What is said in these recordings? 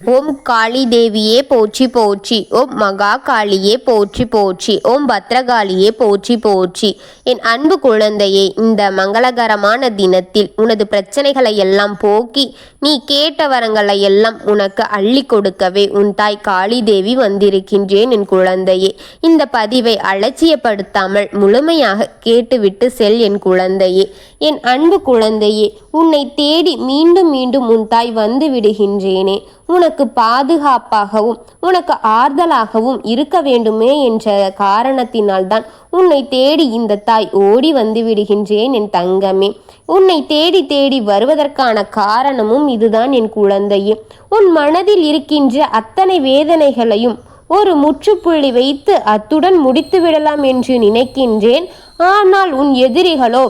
ஓம் காளி தேவியே போற்றி போற்றி ஓம் மகா காளியே போற்றி போற்றி ஓம் பத்ரகாளியே போற்றி போற்றி. என் அன்பு குழந்தையே இந்த மங்களகரமான தினத்தில் உனது பிரச்சனைகளை எல்லாம் போக்கி நீ கேட்ட வரங்களை எல்லாம் உனக்கு அள்ளி கொடுக்கவே உன் தாய் காளி தேவி வந்திருக்கின்றேன் என் குழந்தையே. இந்த பதிவை அலட்சியப்படுத்தாமல் முழுமையாக கேட்டுவிட்டு செல் என் குழந்தையே. என் அன்பு குழந்தையே உன்னை தேடி மீண்டும் மீண்டும் உன் தாய் வந்து விடுகின்றேனே. உனக்கு பாதுகாப்பாகவும் உனக்கு ஆறுதலாகவும் இருக்க வேண்டுமே என்ற காரணத்தினால்தான் உன்னை தேடி இந்த தாய் ஓடி வந்து விடுகின்றேன் என் தங்கமே. உன்னை தேடி தேடி வருவதற்கான காரணமும் இதுதான் என் குழந்தையே. உன் மனதில் இருக்கின்ற அத்தனை வேதனைகளையும் ஒரு முற்றுப்புள்ளி வைத்து அத்துடன் முடித்து விடலாம் என்று நினைக்கின்றேன். ஆனால் உன் எதிரிகளோ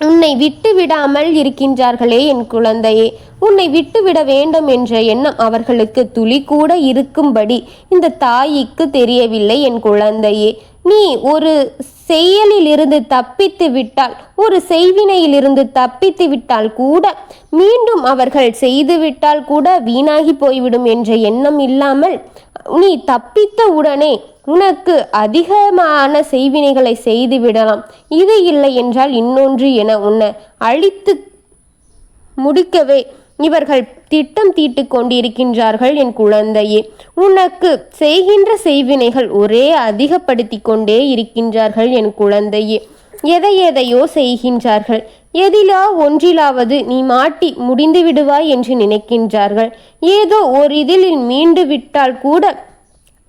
உன்னை விட்டு விடாமல் இருக்கின்றார்களே என் குழந்தையே. உன்னை விட்டுவிட வேண்டும் என்ற எண்ணம் அவர்களுக்கு துளி கூட இருக்கும்படி இந்த தாய்க்கு தெரியவில்லை என் குழந்தையே. நீ ஒரு செயலிலிருந்து தப்பித்து விட்டால் ஒரு செய்வினையிலிருந்து தப்பித்து விட்டால் கூட மீண்டும் அவர்கள் செய்துவிட்டால் கூட வீணாகி போய்விடும் என்ற எண்ணம் இல்லாமல் நீ தப்பித்த உடனே உனக்கு அதிகமான செய்வினைகளை செய்து விடலாம். இது இல்லை என்றால் இன்னொன்று என உன்னை அழித்து முடிக்கவே இவர்கள் திட்டம் தீட்டு கொண்டிருக்கின்றார்கள் என் குழந்தையே. உனக்கு செய்கின்ற செய்வினைகள் ஒரே அதிகப்படுத்தி கொண்டே இருக்கின்றார்கள் என் குழந்தையே. எதை எதையோ செய்கின்றார்கள். எதிலா ஒன்றிலாவது நீ மாட்டி முடிந்து விடுவாய் என்று நினைக்கின்றார்கள். ஏதோ ஒரு இதில் மீண்டு விட்டால் கூட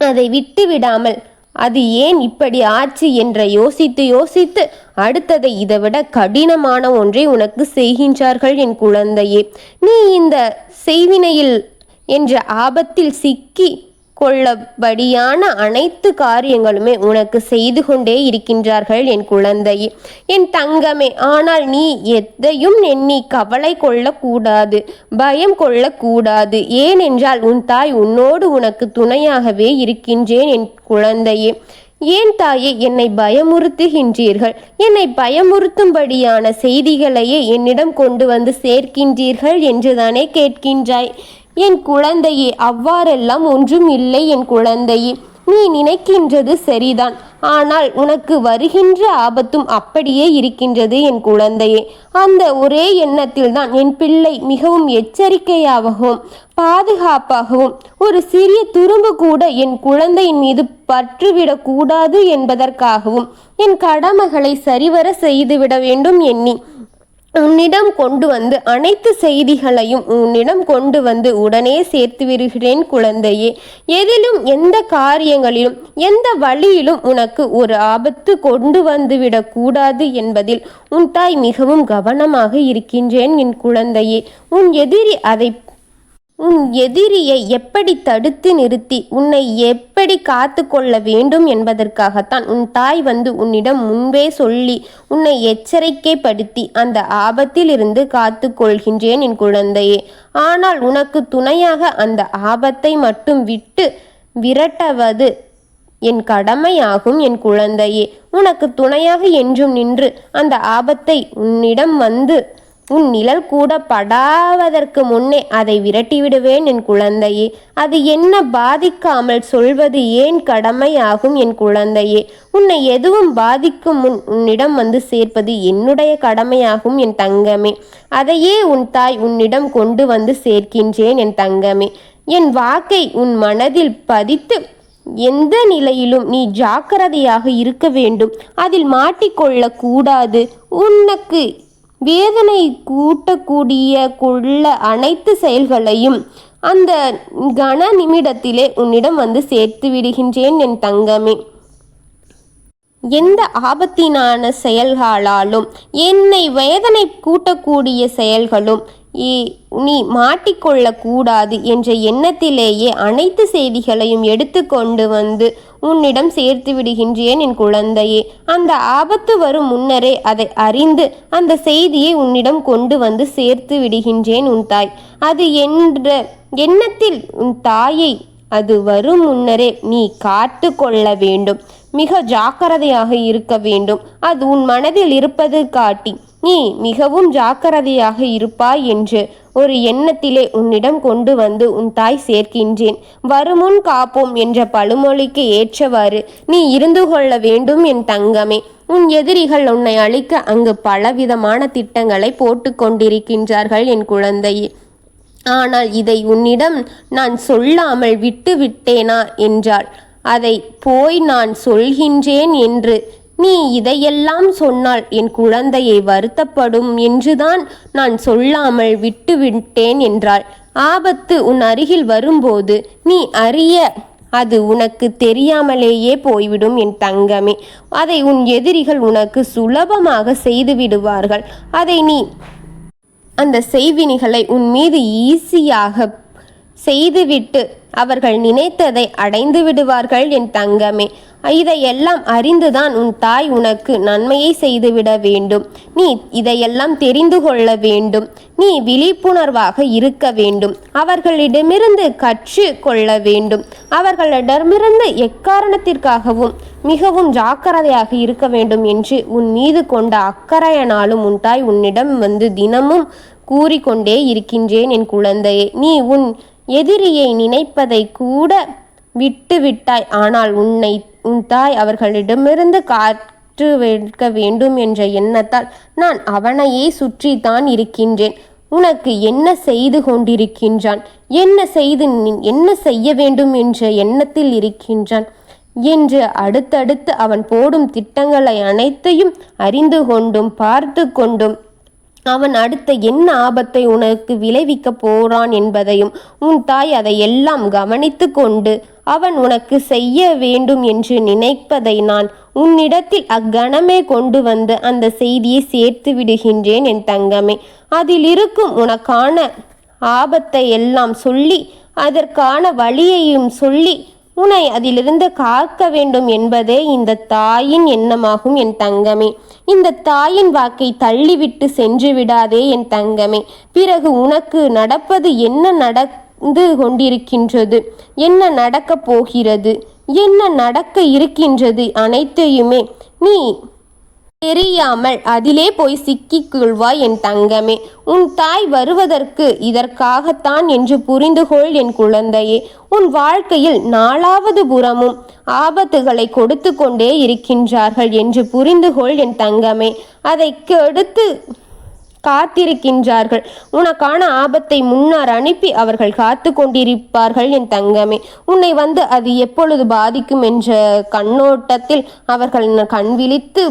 அதை விட்டு விடாமல் அது ஏன் இப்படி ஆச்சு என்ற யோசித்து யோசித்து அடுத்ததை இதைவிட கடினமான ஒன்றை உனக்கு செய்கின்றார்கள் என் குழந்தையே. நீ இந்த செய்வினையில் என்ற ஆபத்தில் சிக்கி கொள்ளபடியான அனைத்து காரியங்களுமே உனக்கு செய்து கொண்டே இருக்கின்றார்கள் என் குழந்தையே என் தங்கமே ஆனால் நீ எதையும் எண்ணி கவலை கொள்ளக்கூடாது பயம் கொள்ளக்கூடாது. ஏனென்றால் உன் தாய் உன்னோடு உனக்கு துணையாகவே இருக்கின்றேன் என் குழந்தையே. ஏன் தாயே என்னை பயமுறுத்துகின்றீர்கள்? என்னை பயமுறுத்தும்படியான செய்திகளையே என்னிடம் கொண்டு வந்து சேர்க்கின்றீர்கள் என்றுதானே கேட்கின்றாய். என் குழந்தையே அவ்வாறெல்லாம் ஒன்றும் இல்லை என் குழந்தையே. நீ நினைக்கின்றது சரிதான். ஆனால் உனக்கு வருகின்ற ஆபத்தும் அப்படியே இருக்கின்றது என் குழந்தையே. அந்த ஒரே எண்ணத்தில் தான் என் பிள்ளை மிகவும் எச்சரிக்கையாகவும் பாதுகாப்பாகவும் ஒரு சிறிய துரும்பு கூட என் குழந்தையின் மீது பற்றுவிடக்கூடாது என்பதற்காகவும் என் கடமைகளை சரிவர செய்துவிட வேண்டும் எண்ணி. உன்னிடம் கொண்டு வந்து அனைத்து செய்திகளையும் உன்னிடம் கொண்டு வந்து உடனே சேர்த்து விடுகிறேன் குழந்தையே. எதிலும் எந்த காரியங்களிலும் எந்த வழியிலும் உனக்கு ஒரு ஆபத்து கொண்டு வந்து விடக்கூடாது என்பதில் உன் தாய் மிகவும் கவனமாக இருக்கின்றேன் என் குழந்தையே. உன் எதிரி அதை உன் எதிரியை எப்படி தடுத்து நிறுத்தி உன்னை எப்படி காத்து கொள்ள வேண்டும் என்பதற்காகத்தான் உன் தாய் வந்து உன்னிடம் முன்பே சொல்லி உன்னை எச்சரிக்கைப்படுத்தி அந்த ஆபத்திலிருந்து காத்து கொள்கின்றேன் என் குழந்தையே. ஆனால் உனக்கு துணையாக அந்த ஆபத்தை மட்டும் விட்டு விரட்டவது என் கடமையாகும் என் குழந்தையே. உனக்கு துணையாக என்றும் நின்று அந்த ஆபத்தை உன்னிடம் வந்து உன் நிழல் கூட படாவதற்கு முன்னே அதை விரட்டிவிடுவேன் என் குழந்தையே. அது என்ன பாதிக்காமல் சொல்வது ஏன் கடமையாகும் என் குழந்தையே. உன்னை எதுவும் பாதிக்கும் முன் உன்னிடம் வந்து சேர்ப்பது என்னுடைய கடமையாகும் என் தங்கமே. அதையே உன் தாய் உன்னிடம் கொண்டு வந்து சேர்க்கின்றேன் என் தங்கமே. என் வாக்கை உன் மனதில் பதித்து எந்த நிலையிலும் நீ ஜாக்கிரதையாக இருக்க வேண்டும். அதில் மாட்டிக்கொள்ளக் கூடாது உனக்கு வேதனை கூட்டக்கூடிய கொள்ள அனைத்து செயல்களையும் அந்த கன நிமிடத்திலே உன்னிடம் வந்து சேர்த்து விடுகின்றேன் என் தங்கமே. எந்த ஆபத்தினான செயல்களாலும் என்னை வேதனை கூட்டக்கூடிய செயல்களும் நீ மாட்டிக்கொள்ளக்கூடாது என்ற எண்ணத்திலேயே அனைத்து செய்திகளையும் எடுத்து கொண்டு வந்து உன்னிடம் சேர்த்து விடுகின்றேன் என் குழந்தையே. அந்த ஆபத்து வரும் முன்னரே அதை அறிந்து அந்த செய்தியை உன்னிடம் கொண்டு வந்து சேர்த்து விடுகின்றேன் உன் தாய். அது என்ற எண்ணத்தில் உன் தாயை அது வரும் முன்னரே நீ காத்து கொள்ள வேண்டும். மிக ஜாக்கிரதையாக இருக்க வேண்டும். அது உன் மனதில் இருப்பது காட்டி நீ மிகவும் ஜாக்கிரதையாக இருப்பாய் என்று ஒரு எண்ணத்திலே உன்னிடம் கொண்டு வந்து உன் தாய் சேர்க்கின்றேன். வருமுன் காப்போம் என்ற பழுமொழிக்கு ஏற்றவாறு நீ இருந்து கொள்ள வேண்டும் என் தங்கமே. உன் எதிரிகள் உன்னை அழிக்க அங்கு பலவிதமான திட்டங்களை போட்டு கொண்டிருக்கின்றார்கள் என் குழந்தையே. ஆனால் இதை உன்னிடம் நான் சொல்லாமல் விட்டு விட்டேனா என்றாள். அதை போய் நான் சொல்கின்றேன் என்று நீ இதையெல்லாம் சொன்னால் என் குழந்தையை வருத்தப்படும் என்றுதான் நான் சொல்லாமல் விட்டுவிட்டேன் என்றாள். ஆபத்து உன் அருகில் வரும்போது நீ அறிய அது உனக்கு தெரியாமலேயே போய்விடும் என் தங்கமே. அதை உன் எதிரிகள் உனக்கு சுலபமாக செய்து விடுவார்கள். அதை நீ அந்த செய்வினிகளை உன் மீது ஈஸியாக செய்துவிட்டு அவர்கள் நினைத்ததை அடைந்து விடுவார்கள் என் தங்கமே. இதையெல்லாம் அறிந்துதான் உன் தாய் உனக்கு நன்மையை செய்துவிட வேண்டும். நீ இதையெல்லாம் தெரிந்து கொள்ள வேண்டும். நீ விழிப்புணர்வாக இருக்க வேண்டும். அவர்களிடமிருந்து கற்று கொள்ள வேண்டும். அவர்களிடமிருந்து எக்காரணத்திற்காகவும் மிகவும் ஜாக்கிரதையாக இருக்க வேண்டும் என்று உன் மீது கொண்ட அக்கறையனாலும் உன் தாய் உன்னிடம் வந்து தினமும் கூறிக்கொண்டே இருக்கின்றேன் என் குழந்தையே. நீ உன் எதிரியை நினைப்பதை கூட விட்டு விட்டாய் ஆனால் உன்னை உன் தாய் அவர்களிடமிருந்து காற்று வைக்க வேண்டும் என்ற எண்ணத்தால் நான் அவனையே சுற்றித்தான் இருக்கின்றேன். உனக்கு என்ன செய்து கொண்டிருக்கின்றான்? என்ன செய்து என்ன செய்ய வேண்டும் என்ற எண்ணத்தில் இருக்கின்றான். என்று அடுத்தடுத்து அவன் போடும் திட்டங்களை அனைத்தையும் அறிந்து கொண்டும் பார்த்து கொண்டும் அவன் அடுத்த என்ன ஆபத்தை உனக்கு விளைவிக்கப் போறான் என்பதையும் உன் தாய் அதையெல்லாம் கவனித்து கொண்டு அவன் உனக்கு செய்ய வேண்டும் என்று நினைப்பதை நான் உன்னிடத்தில் அக்கணமே கொண்டு வந்து அந்த செய்தியை சேர்த்து விடுகின்றேன் என் தங்கமே. அதில் இருக்கும் உனக்கான ஆபத்தை எல்லாம் சொல்லி அதற்கான வழியையும் சொல்லி உன்னை அதிலிருந்து காக்க வேண்டும் என்பதே இந்த தாயின் எண்ணமாகும் என் தங்கமே. இந்த தாயின் வாக்கை தள்ளிவிட்டு சென்று விடாதே என் தங்கமே. பிறகு உனக்கு நடப்பது என்ன நடந்து கொண்டிருக்கின்றது? என்ன நடக்கப் போகிறது? என்ன நடக்க இருக்கின்றது அனைத்தையுமே நீ தெரியாமல் அதிலே போய் சிக்கிக் கொள்வாய் என் தங்கமே உன் தாய் வருவதற்கு இதற்காகத்தான் என்று புரிந்துகொள் என் குழந்தையே உன் வாழ்க்கையில் நாலாவது புறமும் ஆபத்துகளை கொடுத்து கொண்டே இருக்கின்றார்கள் என்று புரிந்துகொள் என் தங்கமே அதை கெடுத்து காத்திருக்கின்றார்கள். உனக்கான ஆபத்தை முன்னர் அனுப்பி அவர்கள் காத்து கொண்டிருப்பார்கள் என் தங்கமே உன்னை வந்து அது எப்பொழுது பாதிக்கும் என்ற கண்ணோட்டத்தில் அவர்கள் கண் விழித்து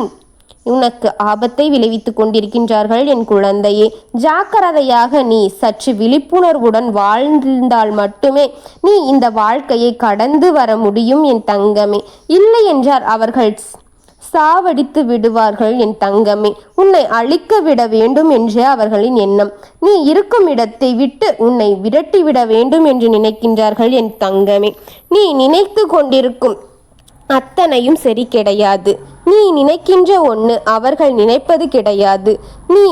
உனக்கு ஆபத்தை விளைவித்துக் கொண்டிருக்கின்றார்கள் என் குழந்தையே. ஜாக்கிரதையாக நீ சற்று விழிப்புணர்வுடன் வாழ்ந்தால் மட்டுமே நீ இந்த வாழ்க்கையை கடந்து வர முடியும் என் தங்கமே. இல்லை என்றால் அவர்கள் சாவடித்து விடுவார்கள் என் தங்கமே. உன்னை அழிக்க விட வேண்டும் என்றே அவர்களின் எண்ணம். நீ இருக்கும் இடத்தை விட்டு உன்னை விரட்டி விட வேண்டும் என்று நினைக்கின்றார்கள் என் தங்கமே. நீ நினைத்து கொண்டிருக்கும் அத்தனையும் சரி கிடையாது. நீ நினைக்கின்ற ஒன்று அவர்கள் நினைப்பது கிடையாது. நீ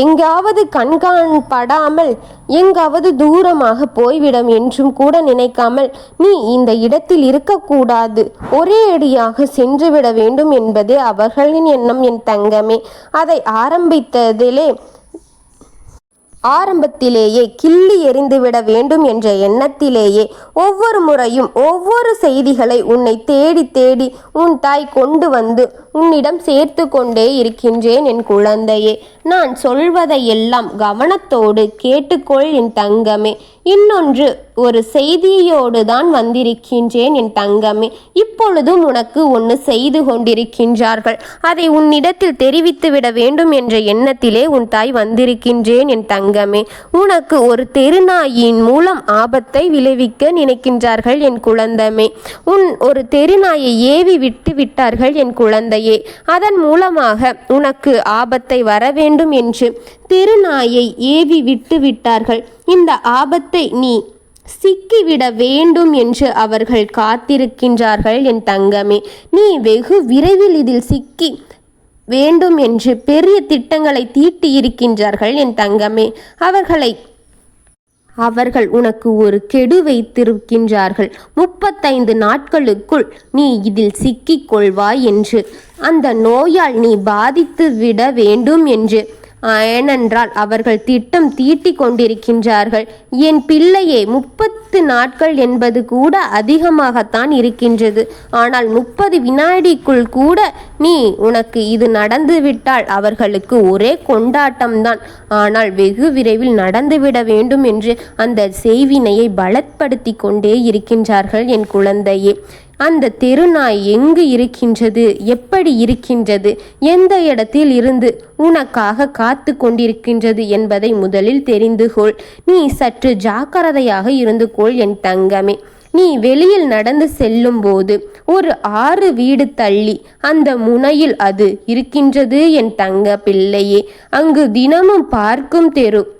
எங்காவது கண்காண்படாமல் எங்காவது தூரமாக போய்விடும் என்றும் கூட நினைக்காமல் நீ இந்த இடத்தில் இருக்கக்கூடாது. ஒரே அடியாக சென்றுவிட வேண்டும் என்பதே அவர்களின் எண்ணம் என் தங்கமே. அதை ஆரம்பித்ததிலே ஆரம்பத்திலேயே கிள்ளி எறிந்துவிட வேண்டும் என்ற எண்ணத்திலேயே ஒவ்வொரு முறையும் ஒவ்வொரு செய்திகளை உன்னை தேடி தேடி உன் தாய் கொண்டு வந்து உன்னிடம் சேர்த்து கொண்டே இருக்கின்றேன் என் குழந்தையே. நான் சொல்வதையெல்லாம் கவனத்தோடு கேட்டுக்கொள் என் தங்கமே. இன்னொன்று ஒரு செய்தியோடு தான் வந்திருக்கின்றேன் என் தங்கமே. இப்பொழுதும் உனக்கு ஒன்று செய்து கொண்டிருக்கின்றார்கள். அதை உன்னிடத்தில் தெரிவித்து விட வேண்டும் என்ற எண்ணத்திலே உன் தாய் வந்திருக்கின்றேன் என் தங்கமே. உனக்கு ஒரு தெருநாயின் மூலம் ஆபத்தை விளைவிக்க நினைக்கின்றார்கள் என் குழந்தமே. உன் ஒரு தெருநாயை ஏவி விட்டு விட்டார்கள் என் குழந்தையே. அதன் மூலமாக உனக்கு ஆபத்தை வர வேண்டும் என்று தெருநாயை ஏவி விட்டு விட்டார்கள். இந்த ஆபத்தை நீ சிக்கிவிட வேண்டும் என்று அவர்கள் காத்திருக்கின்றார்கள் என் தங்கமே. நீ வெகு விரைவில் இதில் சிக்கி வேண்டும் என்று பெரிய திட்டங்களை தீட்டி இருக்கின்றார்கள் என் தங்கமே. அவர்களை அவர்கள் உனக்கு ஒரு கெடு வைத்திருக்கின்றார்கள். முப்பத்தைந்து நாட்களுக்குள் நீ இதில் சிக்கிக் கொள்வாய் என்று. அந்த நோயால் நீ பாதித்து விட வேண்டும் என்று. ஏனென்றால் அவர்கள் திட்டம் தீட்டிக் கொண்டிருக்கின்றார்கள். என் பிள்ளையே முப்பத்து நாட்கள் என்பது கூட அதிகமாகத்தான் இருக்கின்றது. ஆனால் முப்பது வினாடிக்குள் கூட நீ உனக்கு இது நடந்துவிட்டால் அவர்களுக்கு ஒரே கொண்டாட்டம்தான். ஆனால் வெகு விரைவில் நடந்துவிட வேண்டும் என்று அந்த செய்வினையை பலப்படுத்தி கொண்டே இருக்கின்றார்கள் என் குழந்தையே. அந்த தெருநாய் எங்கு இருக்கின்றது? எப்படி இருக்கின்றது? எந்த இடத்தில் இருந்து உனக்காக காத்து கொண்டிருக்கின்றது என்பதை முதலில் தெரிந்து கொள். நீ சற்று ஜாக்கிரதையாக இருந்து கொள் என் தங்கமே. நீ வெளியில் நடந்து செல்லும்போது ஒரு ஆறு வீடு தள்ளி அந்த முனையில் அது இருக்கின்றது என் தங்க பிள்ளையே. அங்கு தினமும் பார்க்கும் தெரு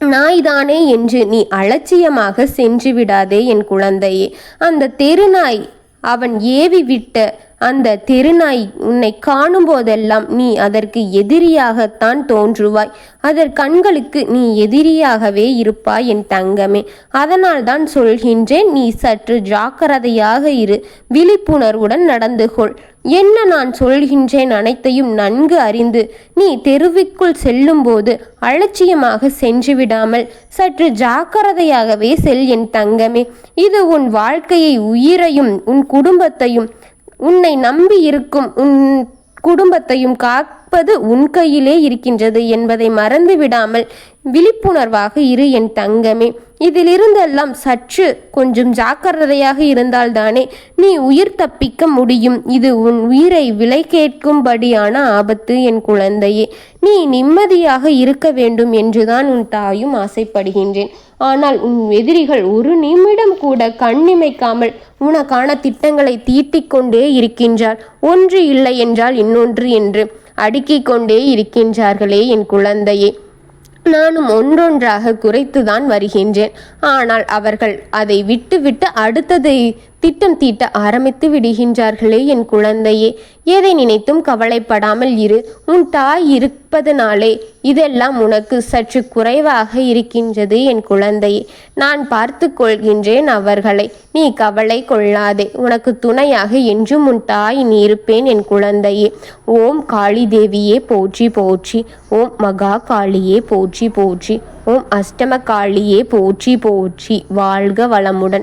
நாய்தானே என்று நீ அலட்சியமாக சென்று விடாதே என் குழந்தையே. அந்த தெருநாய் அவன் ஏவி விட்ட அந்த தெருநாய் உன்னை காணும் போதெல்லாம் நீ அதற்கு எதிரியாகத்தான் தோன்றுவாய். அதர் கண்களுக்கு நீ எதிரியாகவே இருப்பாய் என் தங்கமே. அதனால் தான் சொல்கின்றேன் நீ சற்று ஜாக்கிரதையாக இரு விழிப்புணர்வுடன் நடந்து கொள் என்ன நான் சொல்கின்றேன் அனைத்தையும் நன்கு அறிந்து நீ தெருவிற்குள் செல்லும்போது அலட்சியமாக சென்று விடாமல் சற்று ஜாக்கிரதையாகவே செல் என் தங்கமே. இது உன் வாழ்க்கையை உயிரையும் உன் குடும்பத்தையும் உன்னை நம்பி இருக்கும் உன் குடும்பத்தையும் காப்பது உன் கையிலே இருக்கின்றது என்பதை மறந்து விடாமல் விழிப்புணர்வாக இரு என் தங்கமே. இதிலிருந்தெல்லாம் சற்று கொஞ்சம் ஜாக்கிரதையாக இருந்தால்தானே நீ உயிர் தப்பிக்க முடியும். இது உன் உயிரை விலை கேட்கும்படியான ஆபத்து என் குழந்தையே. நீ நிம்மதியாக இருக்க வேண்டும் என்றுதான் உன் தாயும் ஆசைப்படுகின்றேன். ஆனால் உன் எதிரிகள் ஒரு நிமிடம் கூட கண்ணிமைக்காமல் உனக்கான திட்டங்களை தீட்டிக்கொண்டே இருக்கின்றார். ஒன்று இல்லை என்றால் இன்னொன்று என்று. அடுக்கிக் கொண்டே இருக்கின்றார்களே என் குழந்தையே. நானும் ஒன்றொன்றாக குறைத்துதான் வருகின்றேன். ஆனால் அவர்கள் அதை விட்டுவிட்டு அடுத்ததை திட்டம் தீட்ட ஆரம்பித்து விடுகின்றார்களே என் குழந்தையே. எதை நினைத்தும் கவலைப்படாமல் இரு. உன் தாய் இருப்பதனாலே இதெல்லாம் உனக்கு சற்று குறைவாக இருக்கின்றது என் குழந்தையே. நான் பார்த்து கொள்கின்றேன் அவர்களை. நீ கவலை கொள்ளாதே. உனக்கு துணையாக என்றும் உன் தாய் நீ இருப்பேன் என் குழந்தையே. ஓம் காளி தேவியே போற்றி போற்றி. ஓம் மகா காளியே போற்றி போற்றி. ஓம் அஷ்டம காளியே போற்றி போற்றி. வாழ்க வளமுடன்.